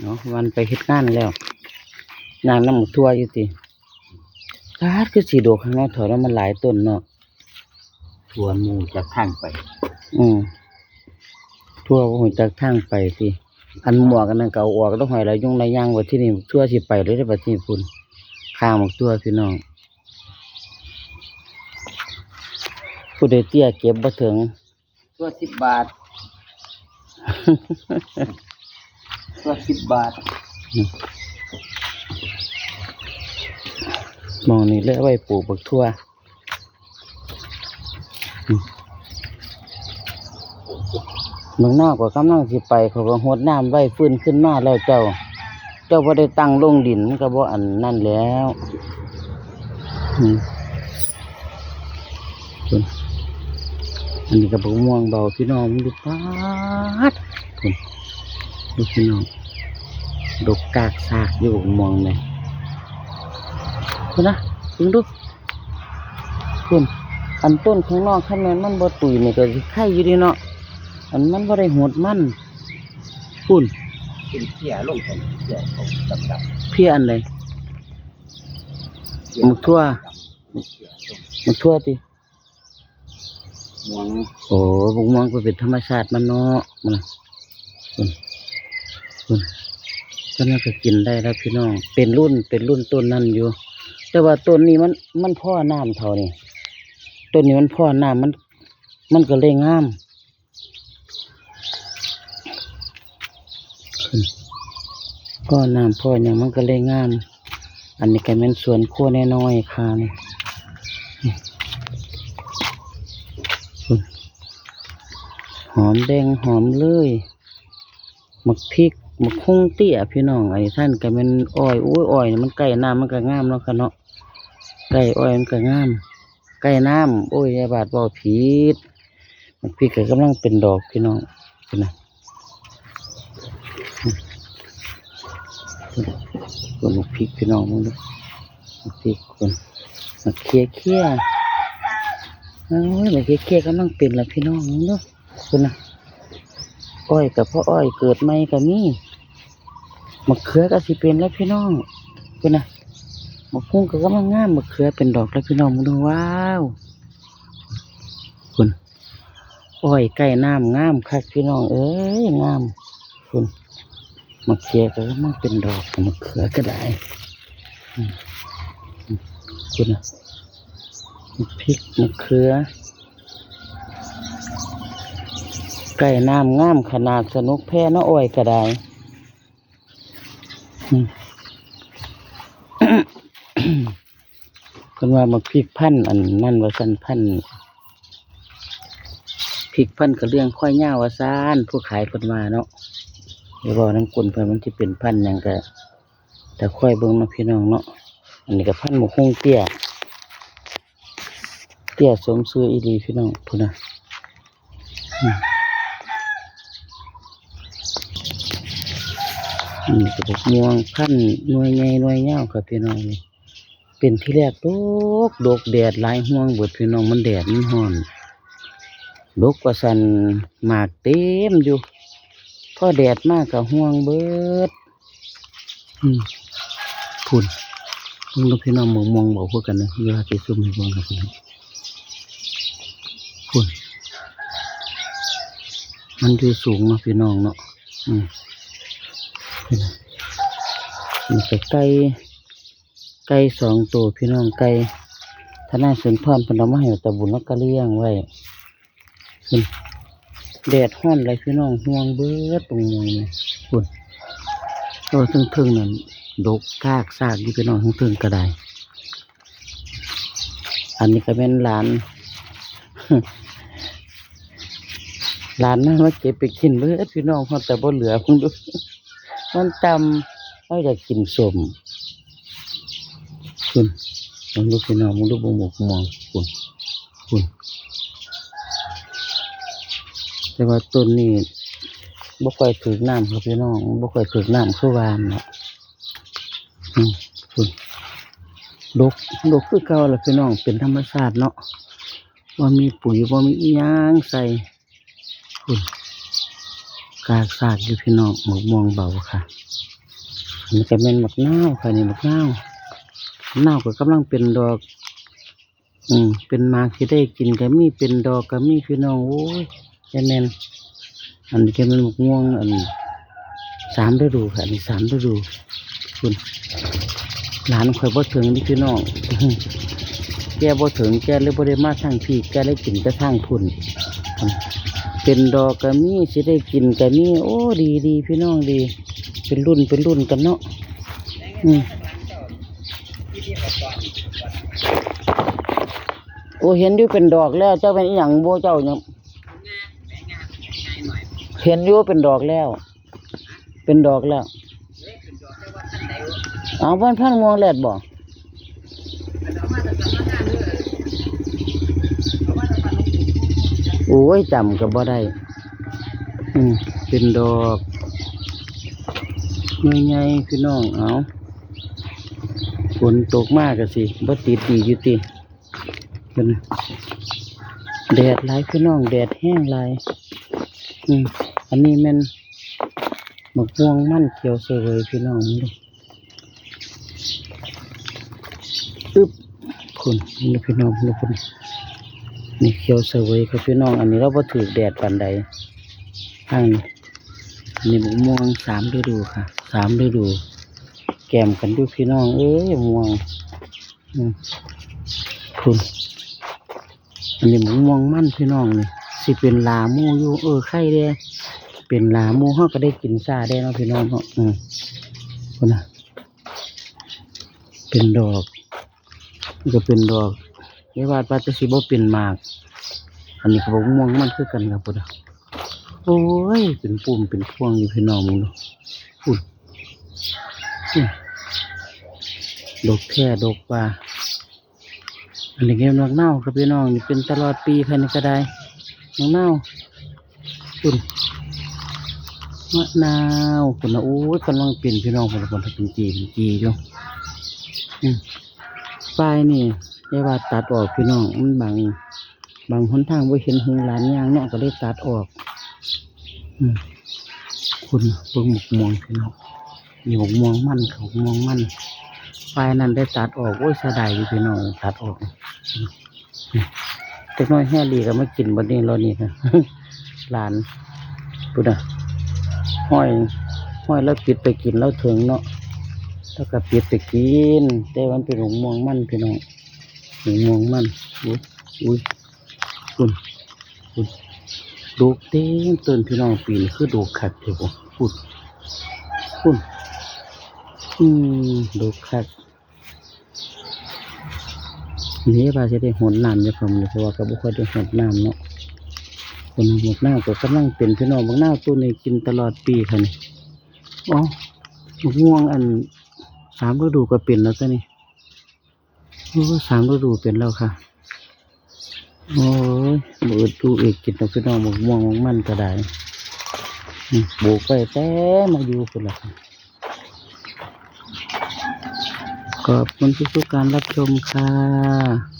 เนาะวันไปเฮ็ดงานแล้วนางน้ำหมกทั่วอยู่ติตาดคือสีดกข้างนอกถอยแล้วมันหลายต้นเนาะทัวหมูจะข้างไป อืมทั่วบ่ฮู้จักทางไปติอันหมวกอันนั้นก็เอาออกแล้วหอยแล้วยุงระยางไว้ที่นี่ทั่วสิไปเลยได้อบัดนี้พุ่นข้างหมกทั่วพี่น้องผู้ใดเตี้ยเก็บบ่ถึงตัวสิบบาท ตัวสิบบาทมองนี่เลยเอไว้ปลูกบักทั่วมเมืองนอกก็กำลังสิไปเขาก็หดน้ำไว้ฟื้นขึ้นมาแล้วเจ้า เจ้าบ่ได้ตั้งลงดินมันก็บ่อันนั่นแล้วอันนี้ก็บักม่วงเบาพี่น้องมันดูปาด ดูพี่น้องดกกากซากอยู่บักม่วงเลยคุณนะถึงดูคุณอันต้นข้างนอกข้างในมันบ่ตุยนี่ก็สิไข่อยู่ดีเนาะอันมันบ่ได้หดมันคุณเป็นเขี่ยลงไปเขี่ยเขาดำดำเพี้ยอันใดหมึกทั่วมันทั่วติหมวงโอ้บุกมองก็เป็นธรรมชาติมันเนาะมันน่ะ คุณก็น่าจะกินได้แล้วพี่น้อง เป็นรุ่นเป็นรุ่นต้นนั่นอยู่ แต่ว่าต้นนี้มันมันพ่อน้ำเท่านี่ต้นนี้มันพ่อน้ำมัน มันก็เลยงามขึ้นพ่อน้ำพ่ออย่างมันก็เลยงาม อันนี้ก็เป็นสวนขั้วน้อยๆค่ะนี่หอมแดงหอมเลยหมักพริก มักคุ้งเตี้ยพี่น้องไอ้ท่านก็เป็นอ้อยอุ้ยอ้อยมันใกล้น้ำมันก็งามเนาะค่ะเนาะไก่อ้อยมันก็งามไก่น้ำโอ้ยอยาบาดบ่ผิดมันพี่ก็กำลังเป็นดอกพี่น้องเป็นนะคนลูกพริกพี่น้องมึงดูลูกพริกคนมาเคี่ยเคี่ยเอ้ยมาเคี่ยเคี่ยกำลังเป็นละพี่น้องมึงดูคนนะอ้อยกับพ่ออ้อยเกิดใหม่ก็มี มะเขือก็สิเป็นแล้วพี่น้องคนนะมะพุ่งก็กำลังงามมะเขือเป็นดอกแล้วพี่น้องมาดูว้าวคุณอ้อยใกล้น้ำงามคักพี่น้อง เอ้ยงามคุณมะเขือก็กำลังเป็นดอกมะเขือก็ได้คุณนะมะพริกมะเขือใกล้น้ำงามขนาดสนุกแพ้น้ออ้อยก็ได้ เพิ่นว่ามาพริกพันธุ์อันนั่นว่าสันพันธุ์พริกพันธุ์ก็เรื่องค่อยย่าว่าซานผู้ขายเพิ่นมาเนาะเดี๋ยวบอกน้ำกุนเพิ่นมันที่เป็นพันธุ์หยังก็แต่ค่อยเบิ่งเนาะพี่น้องเนาะอันนี้ก็พันธุ์หมกฮงเตี้ยเตี้ยสมซื้ออีดีพี่น้องพุ่นนะ อืมอันนี้ก็บอกม่วงพันหน่วยใหญ่หน่วยยาครับพี่น้องนี่เป็นที่แรกดกดกแดดหลายห่วงเบิดพี่น้องมันแดดมันร้อนดกกว่าสันหมากเต็มอยู่พอแดดมากกับห่วงเบิดอืมพุ่นมึงพี่น้องมองมองบอกพวกกันนะเวลาไปซุ่มให้เบิ่งกับพี่น้องพุ่นมันอยู่สูงเนาะพี่น้องเนาะอืม นี่นะมันจะใกล้ไก่สองตัวพี่น้องไก่ทนายสุนทรพนมให้ตะบุญแล้วก็เลี้ยงไว้แดดห้อนเลยพี่น้องห่วงเบิดตรงนี้เลยคุณตัวทึ่งๆนั่นดกกากซากอยู่พี่น้องทึ่งๆก็ได้ อันนี้ก็เป็นหลานหลานนั่นว่าเก็บไปกินเบิดพี่น้องเขาแต่บ่เหลือเพิ่งดู มันตำเขาอยากกินสมคุณลองดูพี่น้องมึงดูบงบกมองคุณคุณแต่ว่าต้นนี้บ่ค่อยถือน้ำครับพี่น้องบ่ค่อยถือน้ำคือวานเนาะอืมคุณดกดกคือเก่าแหละพี่น้องเป็นธรรมชาติเนาะว่ามีปุ๋ยว่ามีอิหยังใส่คุณ กาซากอยู่พี่น้องหมกม่วงเบาค่ะอันนี้ก็เป็นหมกนาวค่ะนี่หมกนาวหนาวก็กำลังเป็นดอก อืมเป็นมาที่ได้กินก็มีเป็นดอกก็มีพี่น้องโอ้ยแค่แม่นอันนี้ก็เป็นหมกม่วงอันสามฤดูค่ะอันนี้สามฤดูคุณหลานข่อยบ่ถึงนี่พี่น้อง แกบ่ถึงแกเลยบ่ได้มาทางพี่แกเลยกินแต่ทางพุ่นเป็นดอกกะมีสิได้กินกะมีโอ้ดีดีพี่น้องดี เป็นรุ่นเป็นรุ่นกันเนาะอืมโอ้เห็นอยู่เป็นดอกแล้ว เจ้าเป็นอหย่างโบเจ้ายังเห็นอยู่เป็นดอกแล้ว เป็นดอกแล้วเอาบ้านพันงวงแลดบอก อ้ยจำก็บ่ได้ อืมเป็นดอกใหญ่ๆพี่น้องเอาฝนตกมากกะสิบ่ติดดีอยู่ติเป็นแดดหลายพี่น้องแดดแห้งหลายอืมอันนี้แมันมกม่วงมันเขียวสวยพี่น้องนี่เลยอึ๊บคุณนี่พี่น้องนี่คุณ นี่เขียวเสวยครับพี่น้อง อันนี้เราบ่ถือแดดปานใดข้างนี่มะม่วงสามฤดูค่ะสามฤดู แกมกันดูพี่น้อง เอ้ยม่วงอืมคุณอันนี้มะม่วงมั่นพี่น้องนี่สิเป็นลาหมูอยู่เออไข่เด้เป็นลาหมูเขาก็ได้กินซาได้เนาะพี่น้องเนาะอืมคุณนะเป็นดอกก็เป็นดอก ไม่ว่าปลาจะสิบ่เป็นมาก อันนี้ก็บอกม่วงมันคือกันครับพุทธโอ้ย เป็นปุ่มเป็นพวงอยู่พี่น้องมึงดูอุ้ยอุ้ยดกแค่ดกว่าอันนี้เงี้ยนกเน่าครับพี่น้องนี่เป็นตลอดปีภายในกระไดนกเน่าอุ้ยมะนาวคนนะโอ้ยกำลังเป็นพี่น้องคนละคนถ้าเป็นจีเป็นจีอยู่อืม ปลายนี่เรียกว่าตัดออกพี่น้องมันบางบางหนทางว่าเห็นหงหลานยางเนาะก็เลยตัดออกอืมคุณเบิ่งหมกม่วงพี่น้องมีหมกม่วงมันเขาหมกม่วงมันไฟนั้นได้ตัดออกโอ้ยเสยดายพี่น้องตัดออกเด็กน้อยแห่ดีก็มากินบันนี้เรานี่ค่ะหลานปุ๊ดอะห้อยห้อยแล้วปิดไปกินแล้วถึงเนาะ แล้วก็ปิดไปกิน แต่มันเป็นหมกม่วงมันพี่น้องหมกม่วงมันอุ้ยอุ้ยคุณคุณดูเต็มต้นพี่น้องปีนคือดูกคักเถอะบ่พูดพูดอืมดูกคักนี่ว่าจะได้หดน้ำจะผมเลยเพราะว่าก็บ่ค่อยได้หดน้ำเนาะคนหดน้ำก็กำลังเป็นพี่น้องบางหน้าตัวนี้กินตลอดปีค่ะนี่อ๋อมะม่วงอัน สามฤดูก็เป็นแล้วตัวนี้โอ้สามฤดูเป็นแล้วค่ะ โอ้ยบืดดูอีกกินเอาพี่น้องหมกม่วงมมันก็ได้บุกไปแต่มาอยู่คนละค่ะขอบคุณทุกๆการรับชมค่ะ